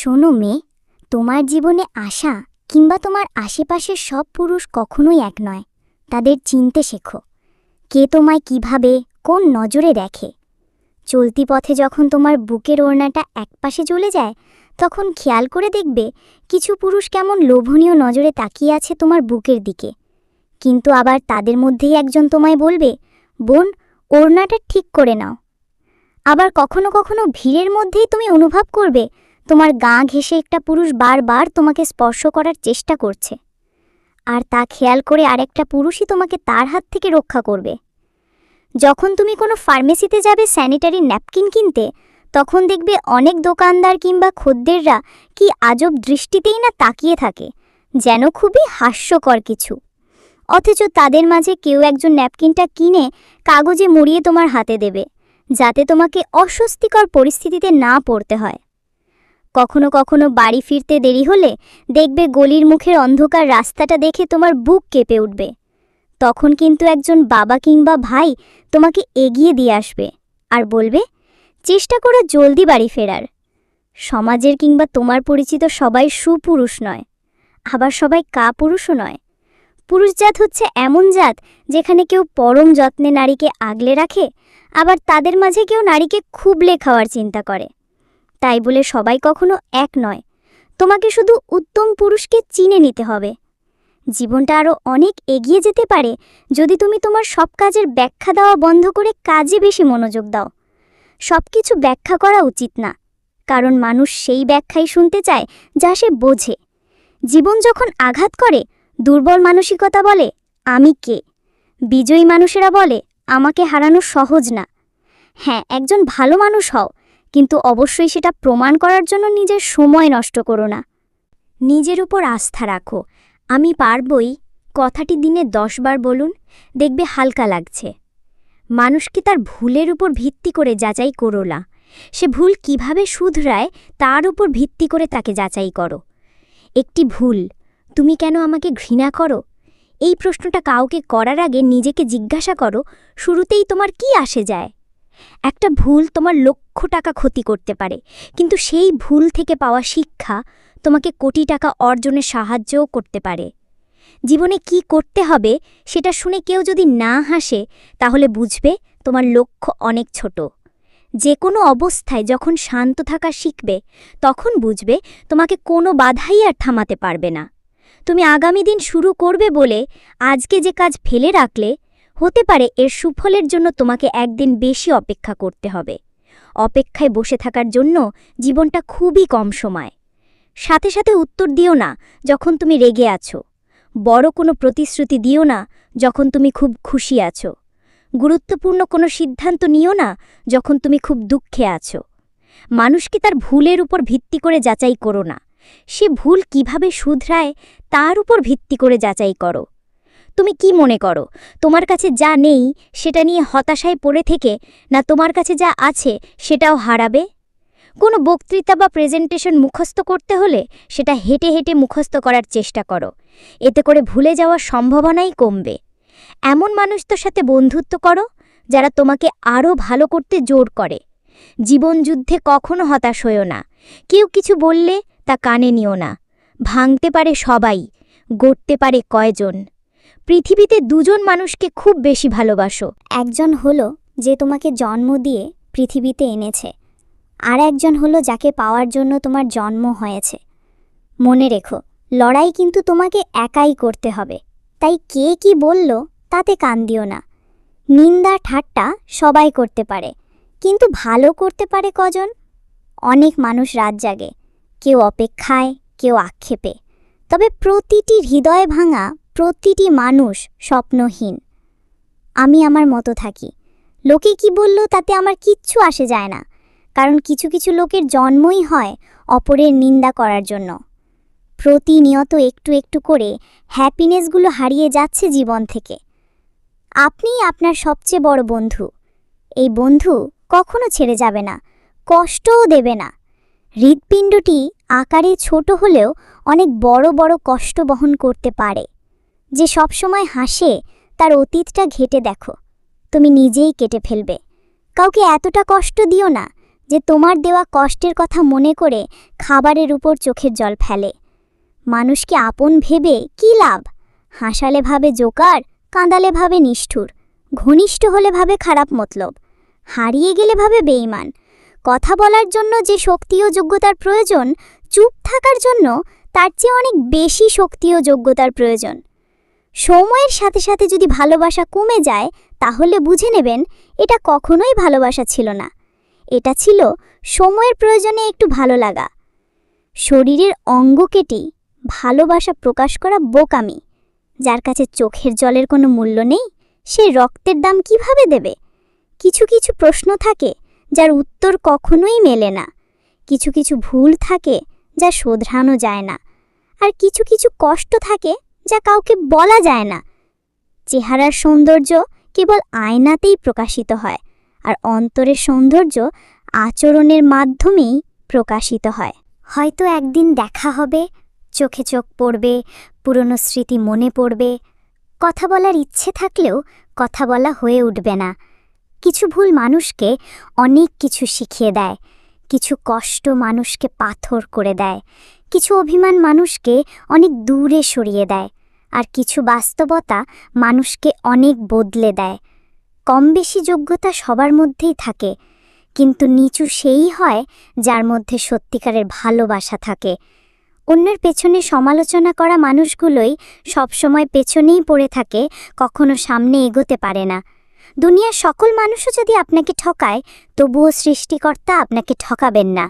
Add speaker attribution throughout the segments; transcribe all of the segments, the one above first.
Speaker 1: শোনো মেয়ে, তোমার জীবনে আসা কিংবা তোমার আশেপাশের সব পুরুষ কখনোই এক নয়। তাদের চিনতে শেখো, কে তোমায় কীভাবে, কোন নজরে দেখে। চলতি পথে যখন তোমার বুকের ওড়নাটা একপাশে চলে যায়, তখন খেয়াল করে দেখবে কিছু পুরুষ কেমন লোভনীয় নজরে তাকিয়ে আছে তোমার বুকের দিকে। কিন্তু আবার তাদের মধ্যেই একজন তোমায় বলবে, বোন, ওড়নাটা ঠিক করে নাও। আবার কখনো কখনো ভিড়ের মধ্যেই তুমি অনুভব করবে তোমার গা ঘেঁষে একটা পুরুষ বারবার তোমাকে স্পর্শ করার চেষ্টা করছে। আর তা খেয়াল করে আরেকটা পুরুষই তোমাকে তার হাত থেকে রক্ষা করবে। যখন তুমি কোনো ফার্মেসিতে যাবে স্যানিটারি ন্যাপকিন কিনতে, তখন দেখবে অনেক দোকানদার কিংবা খদ্দেররা কি আজব দৃষ্টিতেই না তাকিয়ে থাকে, যেন খুবই হাস্যকর কিছু। অথচ তাদের মাঝে কেউ একজন ন্যাপকিনটা কিনে কাগজে মুড়িয়ে তোমার হাতে দেবে, যাতে তোমাকে অস্বস্তিকর পরিস্থিতিতে না পড়তে হয়। কখনো কখনো বাড়ি ফিরতে দেরি হলে দেখবে গলির মুখের অন্ধকার রাস্তাটা দেখে তোমার বুক কেঁপে উঠবে। তখন কিন্তু একজন বাবা কিংবা ভাই তোমাকে এগিয়ে দিয়ে আসবে আর বলবে, চেষ্টা করো জলদি বাড়ি ফেরার। সমাজের কিংবা তোমার পরিচিত সবাই সুপুরুষ নয়, আবার সবাই কাপুরুষও নয়। পুরুষজাত হচ্ছে এমন জাত যেখানে কেউ পরম যত্নে নারীকে আগলে রাখে, আবার তাদের মাঝে কেউ নারীকে খুবলে খাওয়ার চিন্তা করে। তাই বলে সবাই কখনো এক নয়। তোমাকে শুধু উত্তম পুরুষকে চিনে নিতে হবে। জীবনটা আরও অনেক এগিয়ে যেতে পারে যদি তুমি তোমার সব কাজের ব্যাখ্যা দেওয়া বন্ধ করে কাজে বেশি মনোযোগ দাও। সব কিছু ব্যাখ্যা করা উচিত না, কারণ মানুষ সেই ব্যাখ্যাই শুনতে চায় যা সে বোঝে। জীবন যখন আঘাত করে, দুর্বল মানসিকতা বলে, আমি কে? বিজয়ী মানুষেরা বলে, আমাকে হারানো সহজ না। হ্যাঁ একজন ভালো মানুষ হও কিন্তু অবশ্যই সেটা প্রমাণ করার জন্য নিজের সময় নষ্ট করো না। নিজের উপর আস্থা রাখো। আমি পারবই কথাটি দিনে দশবার বলুন, দেখবে হালকা লাগছে। মানুষকে তার ভুলের উপর ভিত্তি করে যাচাই করো না? সে ভুল কীভাবে শুধরায়, তার উপর ভিত্তি করে তাকে যাচাই করো। একটি ভুল, তুমি কেন আমাকে ঘৃণা করো? এই প্রশ্নটা কাউকে করার আগে নিজেকে জিজ্ঞাসা করো, শুরুতেই তোমার কি আসে যায়? একটা ভুল তোমার লক্ষ টাকা ক্ষতি করতে পারে, কিন্তু সেই ভুল থেকে পাওয়া শিক্ষা তোমাকে কোটি টাকা অর্জনে সাহায্যও করতে পারে। জীবনে কি করতে হবে সেটা শুনে কেউ যদি না হাসে, তাহলে বুঝবে তোমার লক্ষ্য অনেক ছোট। যে কোনো অবস্থায় যখন শান্ত থাকা শিখবে, তখন বুঝবে তোমাকে কোনো বাধাই আর থামাতে পারবে না। তুমি আগামী দিন শুরু করবে বলে আজকে যে কাজ ফেলে রাখলে হতে পারে এর সুফলের জন্য তোমাকে একদিন বেশি অপেক্ষা করতে হবে। অপেক্ষায় বসে থাকার জন্য জীবনটা খুবই কম সময়। সাথে সাথে উত্তর দিও না যখন তুমি রেগে আছো। বড় কোনো প্রতিশ্রুতি দিও না যখন তুমি খুব খুশি আছো। গুরুত্বপূর্ণ কোনো সিদ্ধান্ত নিও না যখন তুমি খুব দুঃখে আছো। মানুষকে তার ভুলের উপর ভিত্তি করে যাচাই করো না। সে ভুল কীভাবে শুধরায় তার উপর ভিত্তি করে যাচাই করো। তুমি কি মনে করো? তোমার কাছে যা নেই, সেটা নিয়ে হতাশায় পড়ে থেকে না তোমার কাছে যা আছে, সেটাও হারাবে? কোনো বক্তৃতা বা প্রেজেন্টেশন মুখস্থ করতে হলে সেটা হেঁটে হেঁটে মুখস্থ করার চেষ্টা করো। এতে করে ভুলে যাওয়ার সম্ভাবনাই কমবে। এমন মানুষদের সাথে বন্ধুত্ব করো, যারা তোমাকে আরও ভালো করতে জোর করে। জীবনযুদ্ধে কখনো হতাশ হইও না। কেউ কিছু বললে তা কানে নিও না। ভাঙতে পারে সবাই, গড়তে পারে কয়জন। পৃথিবীতে দুজন মানুষকে খুব বেশি ভালোবাসো। একজন হলো যে তোমাকে জন্ম দিয়ে পৃথিবীতে এনেছে, আর একজন হলো যাকে পাওয়ার জন্য তোমার জন্ম হয়েছে। মনে রেখো, লড়াই কিন্তু তোমাকে একাই করতে হবে। তাই কে কি বলল তাতে কান দিও না। নিন্দা, ঠাট্টা সবাই করতে পারে, কিন্তু ভালো করতে পারে কজন? অনেক মানুষ রাত জাগে, কেউ অপেক্ষায়, কেউ আক্ষেপে। তবে প্রতিটি হৃদয় ভাঙা প্রতিটি মানুষ স্বপ্নহীন। আমি আমার মতো থাকি। লোকে কি বলল তাতে আমার কিচ্ছু আসে যায় না। কারণ কিছু কিছু লোকের জন্মই হয় অপরের নিন্দা করার জন্য। প্রতিনিয়ত একটু একটু করে হ্যাপিনেসগুলো হারিয়ে যাচ্ছে জীবন থেকে। আপনি আপনার সবচেয়ে বড় বন্ধু। এই বন্ধু কখনো ছেড়ে যাবে না, কষ্টও দেবে না। হৃৎপিণ্ডটি আকারে ছোট হলেও অনেক বড় বড় কষ্ট বহন করতে পারে। যে সবসময় হাসে, তার অতীতটা ঘেটে দেখো। তুমি নিজেই কেটে ফেলবে। কাউকে এতটা কষ্ট দিও না যে তোমার দেওয়া কষ্টের কথা মনে করে খাবারের উপর চোখের জল ফেলে। মানুষকে আপন ভেবে কি লাভ? হাসালে ভাবে জোকার, কাঁদালে ভাবে নিষ্ঠুর। ঘনিষ্ঠ হলে ভাবে খারাপ মতলব। হারিয়ে গেলে ভাবে বেইমান কথা বলার জন্য যে শক্তি ও যোগ্যতার প্রয়োজন, চুপ থাকার জন্য তার চেয়ে অনেক বেশি শক্তি ও যোগ্যতার প্রয়োজন। সময়ের সাথে সাথে যদি ভালোবাসা কমে যায়, তাহলে বুঝে নেবেন এটা কখনোই ভালোবাসা ছিল না। এটা ছিল সময়ের প্রয়োজনে একটু ভালো লাগা। শরীরের অঙ্গ কেটে ভালোবাসা প্রকাশ করা বোকামি। যার কাছে চোখের জলের কোনো মূল্য নেই, সে রক্তের দাম কীভাবে দেবে? কিছু কিছু প্রশ্ন থাকে যার উত্তর কখনোই মেলে না। কিছু কিছু ভুল থাকে যা শোধরানো যায় না। আর কিছু কিছু কষ্ট থাকে যা কাউকে বলা যায় না। চেহারার সৌন্দর্য কেবল আয়নাতেই প্রকাশিত হয়, আর অন্তরের সৌন্দর্য আচরণের মাধ্যমেই প্রকাশিত হয়। হয়তো একদিন দেখা হবে, চোখে চোখ পড়বে, পুরনো স্মৃতি মনে পড়বে। কথা বলার ইচ্ছে থাকলেও কথা বলা হয়ে উঠবে না। কিছু ভুল মানুষকে অনেক কিছু শিখিয়ে দেয়, কিছু কষ্ট মানুষকে পাথর করে দেয়, কিছু অভিমান মানুষকে অনেক দূরে সরিয়ে দেয়। আর কিছু বাস্তবতা মানুষকে অনেক বদলে দেয়। কম বেশি যোগ্যতা সবার মধ্যেই থাকে, কিন্তু নিচু সেই হয় যার মধ্যে সত্যিকারের ভালোবাসা থাকে। অন্যের পেছনে সমালোচনা করা মানুষগুলোই সবসময় পেছনেই পড়ে থাকে, কখনো সামনে এগোতে পারে না। দুনিয়ার সকল মানুষও যদি আপনাকে ঠকায়, তবুও সৃষ্টিকর্তা আপনাকে ঠকাবেন না।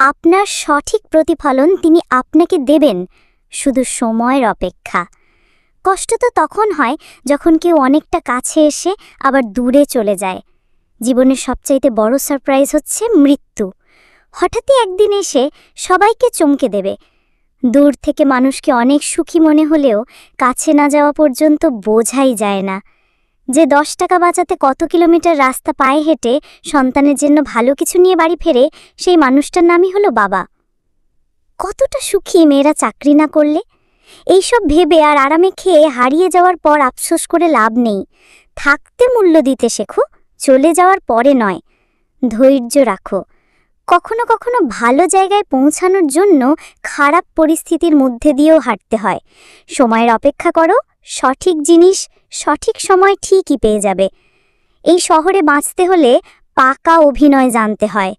Speaker 1: আপনার সঠিক প্রতিফলন তিনি আপনাকে দেবেন, শুধু সময়ের অপেক্ষা। কষ্ট তো তখন হয় যখন কেউ অনেকটা কাছে এসে আবার দূরে চলে যায়। জীবনের সবচাইতে বড় সারপ্রাইজ হচ্ছে মৃত্যু। হঠাৎই একদিন এসে সবাইকে চমকে দেবে। দূর থেকে মানুষকে অনেক সুখী মনে হলেও কাছে না যাওয়া পর্যন্ত বোঝাই যায় না। যে দশ টাকা বাঁচাতে কত কিলোমিটার রাস্তা পায়ে হেঁটে সন্তানের জন্য ভালো কিছু নিয়ে বাড়ি ফেরে সেই মানুষটার নামই হলো বাবা। কতটা সুখী মেয়েরা চাকরি না করলে? এইসব ভেবে আর আরামে খেয়ে হারিয়ে যাওয়ার পর আফসোস করে লাভ নেই। থাকতে মূল্য দিতে শেখো, চলে যাওয়ার পরে নয়। ধৈর্য রাখো। কখনো কখনো ভালো জায়গায় পৌঁছানোর জন্য খারাপ পরিস্থিতির মধ্যে দিয়েও হাঁটতে হয়। সময়ের অপেক্ষা করো, সঠিক জিনিস, সঠিক সময় ঠিকই পেয়ে যাবে। এই শহরে বাঁচতে হলে পাকা অভিনয় জানতে হয়।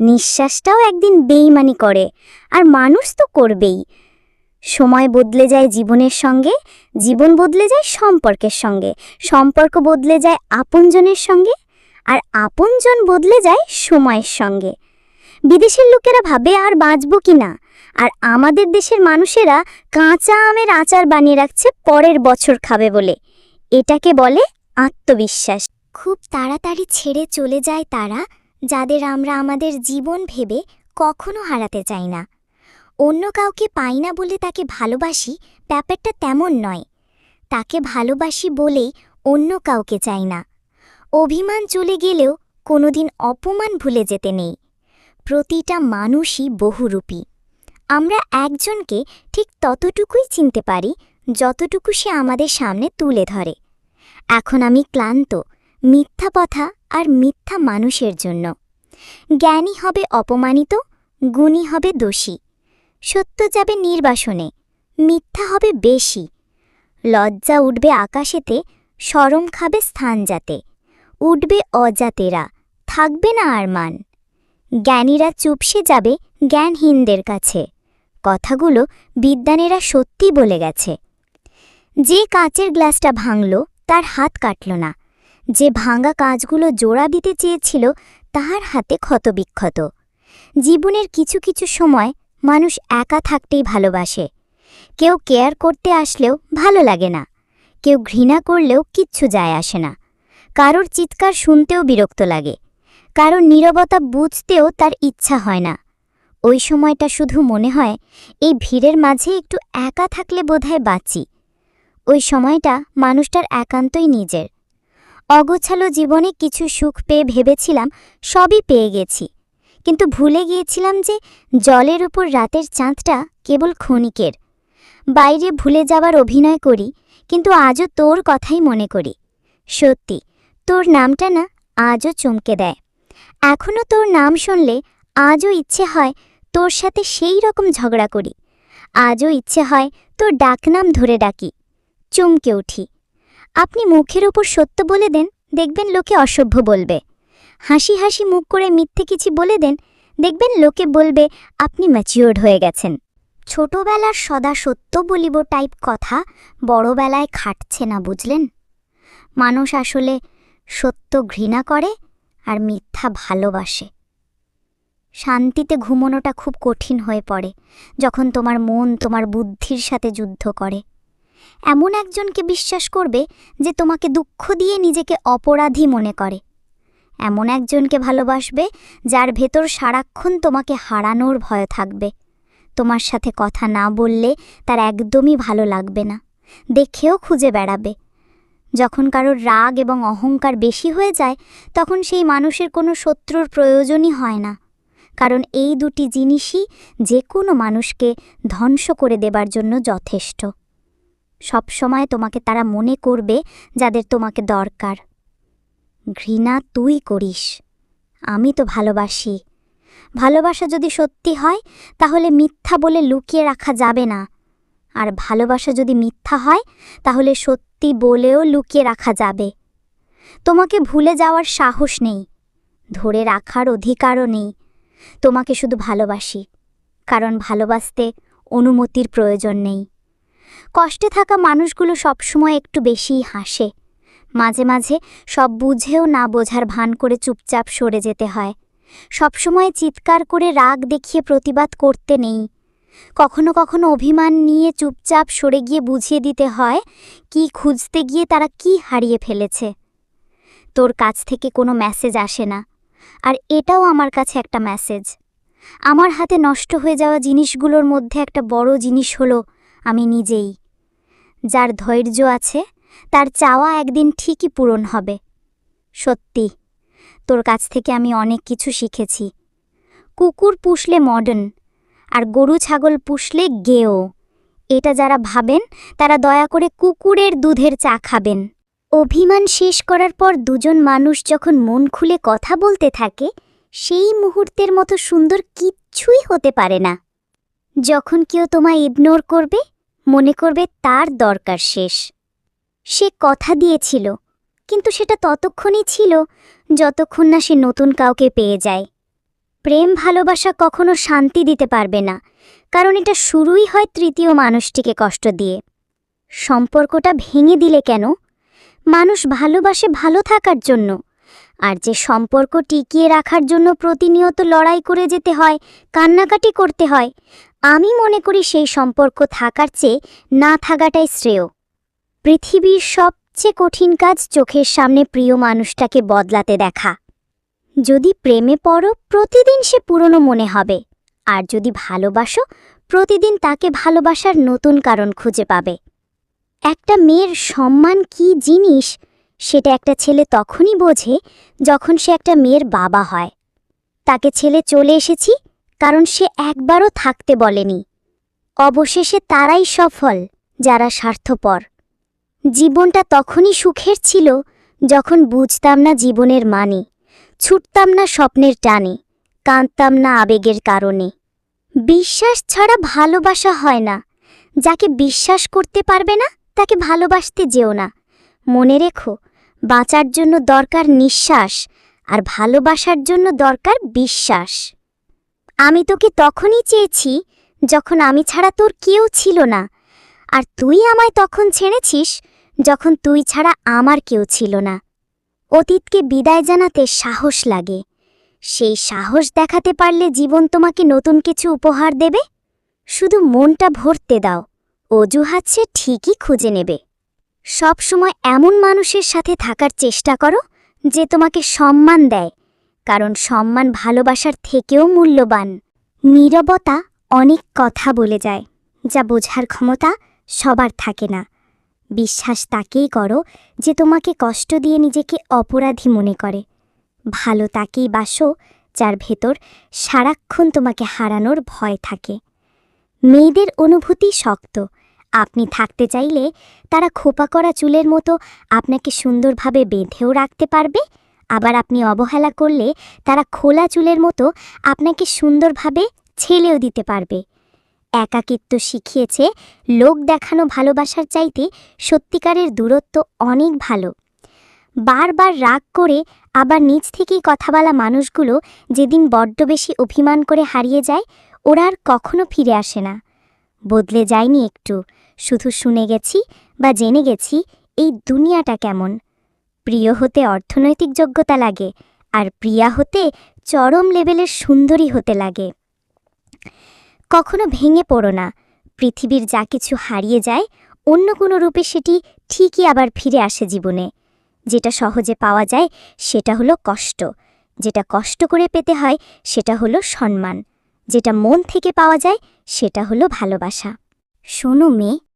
Speaker 1: নিঃশ্বাসটাও একদিন বেইমানি করে, আর মানুষ তো করবেই। সময় বদলে যায় জীবনের সঙ্গে, জীবন বদলে যায় সম্পর্কের সঙ্গে। সম্পর্ক বদলে যায় আপনজনের সঙ্গে আর আপনজন বদলে যায় সময়ের সঙ্গে। বিদেশের লোকেরা ভাবে আর বাঁচব কি না? আর আমাদের দেশের মানুষেরা কাঁচা আমের আচার বানিয়ে রাখছে, পরের বছর খাবে বলে। এটাকে বলে আত্মবিশ্বাস। খুব তাড়াতাড়ি ছেড়ে চলে যায় তারা, যাদের আমরা আমাদের জীবন ভেবে কখনো হারাতে চাই না। অন্য কাউকে পাই না বলে তাকে ভালোবাসি ব্যাপারটা তেমন নয়। তাকে ভালোবাসি বলেই অন্য কাউকে চাই না। অভিমান চলে গেলেও কোনোদিন অপমান ভুলে যেতে নেই। প্রতিটা মানুষই বহুরূপী। আমরা একজনকে ঠিক ততটুকুই চিনতে পারি যতটুকু সে আমাদের সামনে তুলে ধরে। এখন আমি ক্লান্ত, মিথ্যা কথা আর মিথ্যা মানুষের জন্য। জ্ঞানী হবে অপমানিত, গুণী হবে দোষী। সত্য যাবে নির্বাসনে, মিথ্যা হবে বেশি। লজ্জা উঠবে আকাশেতে, সরম খাবে স্থান যাতে। উঠবে অজাতেরা, থাকবে না আর মান। জ্ঞানীরা চুপসে যাবে জ্ঞানহীনদের কাছে। কথাগুলো বিদ্যানেরা সত্যি বলে গেছে। যে কাচের গ্লাসটা ভাঙল, তার হাত কাটল না। যে ভাঙা কাজগুলো জোড়া দিতে চেয়েছিল, তাহার হাতে ক্ষতবিক্ষত। জীবনের কিছু কিছু সময় মানুষ একা থাকতেই ভালোবাসে। কেউ কেয়ার করতে আসলেও ভালো লাগে না। কেউ ঘৃণা করলেও কিচ্ছু যায় আসে না। কারোর চিৎকার শুনতেও বিরক্ত লাগে। কারোর নীরবতা বুঝতেও তার ইচ্ছা হয় না। ওই সময়টা শুধু মনে হয়, এই ভিড়ের মাঝে একটু একা থাকলে বোধহয় বাঁচি। ওই সময়টা মানুষটার একান্তই নিজের। অগোছালো জীবনে কিছু সুখ পেয়ে ভেবেছিলাম, সবই পেয়ে গেছি। কিন্তু ভুলে গিয়েছিলাম যে জলের উপর রাতের চাঁদটা কেবল ক্ষণিকের। বাইরে ভুলে যাবার অভিনয় করি, কিন্তু আজও তোর কথাই মনে করি। সত্যি, তোর নামটা না আজও চমকে দেয়। এখনও তোর নাম শুনলে আজও ইচ্ছে হয় তোর সাথে সেই রকম ঝগড়া করি। আজও ইচ্ছে হয় তোর ডাকনাম ধরে ডাকি, চমকে উঠি। আপনি মুখের ওপর সত্য বলে দেন, দেখবেন লোকে অসভ্য বলবে। হাসি হাসি মুখ করে মিথ্যে কিছু বলে দেন, দেখবেন লোকে বলবে, আপনি ম্যাচিওর্ড হয়ে গেছেন। ছোটবেলার সদা সত্য বলিব টাইপ কথা, বড়বেলায় খাটছে না, বুঝলেন? মানুষ আসলে সত্য ঘৃণা করে আর মিথ্যা ভালোবাসে। শান্তিতে ঘুমোনোটা খুব কঠিন হয়ে পড়ে, যখন তোমার মন তোমার বুদ্ধির সাথে যুদ্ধ করে। এমন একজনকে বিশ্বাস করবে যে তোমাকে দুঃখ দিয়ে নিজেকে অপরাধী মনে করে। এমন একজনকে ভালোবাসবে যার ভেতর সারাক্ষণ তোমাকে হারানোর ভয় থাকবে। তোমার সাথে কথা না বললে তার একদমই ভালো লাগবে না। দেখেও খুঁজে বেড়াবে। যখন কারোর রাগ এবং অহংকার বেশি হয়ে যায়, তখন সেই মানুষের কোনো শত্রুর প্রয়োজনই হয় না। কারণ এই দুটি জিনিসই যে কোনো মানুষকে ধ্বংস করে দেবার জন্য যথেষ্ট। সবসময় তোমাকে তারা মনে করবে যাদের তোমাকে দরকার। ঘৃণা তুই করিস। আমি তো ভালোবাসি। ভালোবাসা যদি সত্যি হয়, তাহলে মিথ্যা বলে লুকিয়ে রাখা যাবে না। আর ভালোবাসা যদি মিথ্যা হয়, তাহলে সত্যি বলেও লুকিয়ে রাখা যাবে। তোমাকে ভুলে যাওয়ার সাহস নেই। ধরে রাখার অধিকারও নেই। তোমাকে শুধু ভালোবাসি। কারণ ভালোবাসতে অনুমতির প্রয়োজন নেই। কষ্টে থাকা মানুষগুলো সবসময় একটু বেশিই হাসে। মাঝে মাঝে সব বুঝেও না বোঝার ভান করে চুপচাপ সরে যেতে হয়। সবসময় চিৎকার করে রাগ দেখিয়ে প্রতিবাদ করতে নেই। কখনো কখনো অভিমান নিয়ে চুপচাপ সরে গিয়ে বুঝিয়ে দিতে হয়, কি খুঁজতে গিয়ে তারা কি হারিয়ে ফেলেছে। তোর কাছ থেকে কোনো মেসেজ আসে না। আর এটাও আমার কাছে একটা মেসেজ আমার হাতে নষ্ট হয়ে যাওয়া জিনিসগুলোর মধ্যে একটা বড় জিনিস হলো আমি নিজেই। যার ধৈর্য আছে তার চাওয়া একদিন ঠিকই পূরণ হবে। সত্যি, তোর কাছ থেকে আমি অনেক কিছু শিখেছি। কুকুর পুষলে মডার্ন আর গরু ছাগল পুষলে গেও। এটা যারা ভাবেন, তারা দয়া করে কুকুরের দুধের চা খাবেন। অভিমান শেষ করার পর দুজন মানুষ যখন মন খুলে কথা বলতে থাকে, সেই মুহূর্তের মতো সুন্দর কিচ্ছুই হতে পারে না। যখন কেউ তোমায় ইগনোর করবে, মনে করবে তার দরকার শেষ। সে কথা দিয়েছিল, কিন্তু সেটা ততক্ষণই ছিল যতক্ষণ না সে নতুন কাউকে পেয়ে যায়। প্রেম ভালোবাসা কখনো শান্তি দিতে পারবে না, কারণ এটা শুরুই হয় তৃতীয় মানুষটিকে কষ্ট দিয়ে। সম্পর্কটা ভেঙে দিলে কেন? মানুষ ভালোবাসে ভালো থাকার জন্য, আর যে সম্পর্ক টিকিয়ে রাখার জন্য প্রতিনিয়ত লড়াই করে যেতে হয়, কান্নাকাটি করতে হয়, আমি মনে করি সেই সম্পর্ক থাকার চেয়ে না থাকাটাই শ্রেয়। পৃথিবীর সবচেয়ে কঠিন কাজ চোখের সামনে প্রিয় মানুষটাকে বদলাতে দেখা। যদি প্রেমে পড়ো, প্রতিদিন সে পুরনো মনে হবে। আর যদি ভালোবাসো, প্রতিদিন তাকে ভালোবাসার নতুন কারণ খুঁজে পাবে। একটা মেয়ের সম্মান কি জিনিস, সেটা একটা ছেলে তখনই বোঝে যখন সে একটা মেয়ের বাবা হয়। তাকে ছেলে চলে এসেছি কারণ সে একবারও থাকতে বলেনি। অবশেষে তারাই সফল, যারা স্বার্থপর। জীবনটা তখনই সুখের ছিল যখন বুঝতাম না জীবনের মানে ছুটতাম না স্বপ্নের টানে, কাঁদতাম না আবেগের কারণে। বিশ্বাস ছাড়া ভালোবাসা হয় না, যাকে বিশ্বাস করতে পারবে না তাকে ভালোবাসতে যেও না। মনে রেখো, বাঁচার জন্য দরকার নিঃশ্বাস আর ভালোবাসার জন্য দরকার বিশ্বাস। আমি তোকে তখনই চেয়েছি যখন আমি ছাড়া তোর কেউ ছিল না আর তুই আমায় তখন ছেড়েছিস, যখন তুই ছাড়া আমার কেউ ছিল না। অতীতকে বিদায় জানাতে সাহস লাগে। সেই সাহস দেখাতে পারলে জীবন তোমাকে নতুন কিছু উপহার দেবে? শুধু মনটা ভরতে দাও, অজুহাত সে ঠিকই খুঁজে নেবে। সব সময় এমন মানুষের সাথে থাকার চেষ্টা করো, যে তোমাকে সম্মান দেয়, কারণ সম্মান ভালোবাসার থেকেও মূল্যবান। নীরবতা অনেক কথা বলে যায়, যা বোঝার ক্ষমতা সবার থাকে না। বিশ্বাস তাকেই করো যে তোমাকে কষ্ট দিয়ে নিজেকে অপরাধী মনে করে। ভালো তাকেই বাসো যার ভেতর সারাক্ষণ তোমাকে হারানোর ভয় থাকে। মেয়েদের অনুভূতি শক্ত। আপনি থাকতে চাইলে তারা খোপা করা চুলের মতো আপনাকে সুন্দরভাবে বেঁধেও রাখতে পারবে। আবার আপনি অবহেলা করলে তারা খোলা চুলের মতো আপনাকে সুন্দরভাবে ছেলেও দিতে পারবে। একাকিত্ব শিখিয়েছে, লোক দেখানো ভালোবাসার চাইতে সত্যিকারের দূরত্ব অনেক ভালো। বারবার রাগ করে আবার নিজ থেকেই কথা বলা মানুষগুলো যেদিন বড্ড বেশি অভিমান করে হারিয়ে যায়, ওরা আর কখনো ফিরে আসে না। বদলে যায়নি একটু, শুধু শুনে গেছি বা জেনে গেছি এই দুনিয়াটা কেমন। প্রিয় হতে অর্থনৈতিক যোগ্যতা লাগে, আর প্রিয়া হতে চরম লেভেলের সুন্দরী হতে লাগে। কখনো ভেঙে পড়ো না। পৃথিবীর যা কিছু হারিয়ে যায়, অন্য কোনো রূপে সেটি ঠিকই আবার ফিরে আসে জীবনে। যেটা সহজে পাওয়া যায়, সেটা হলো কষ্ট। যেটা কষ্ট করে পেতে হয়, সেটা হলো সম্মান। যেটা মন থেকে পাওয়া যায়, সেটা হলো ভালোবাসা। শোনো মেয়ে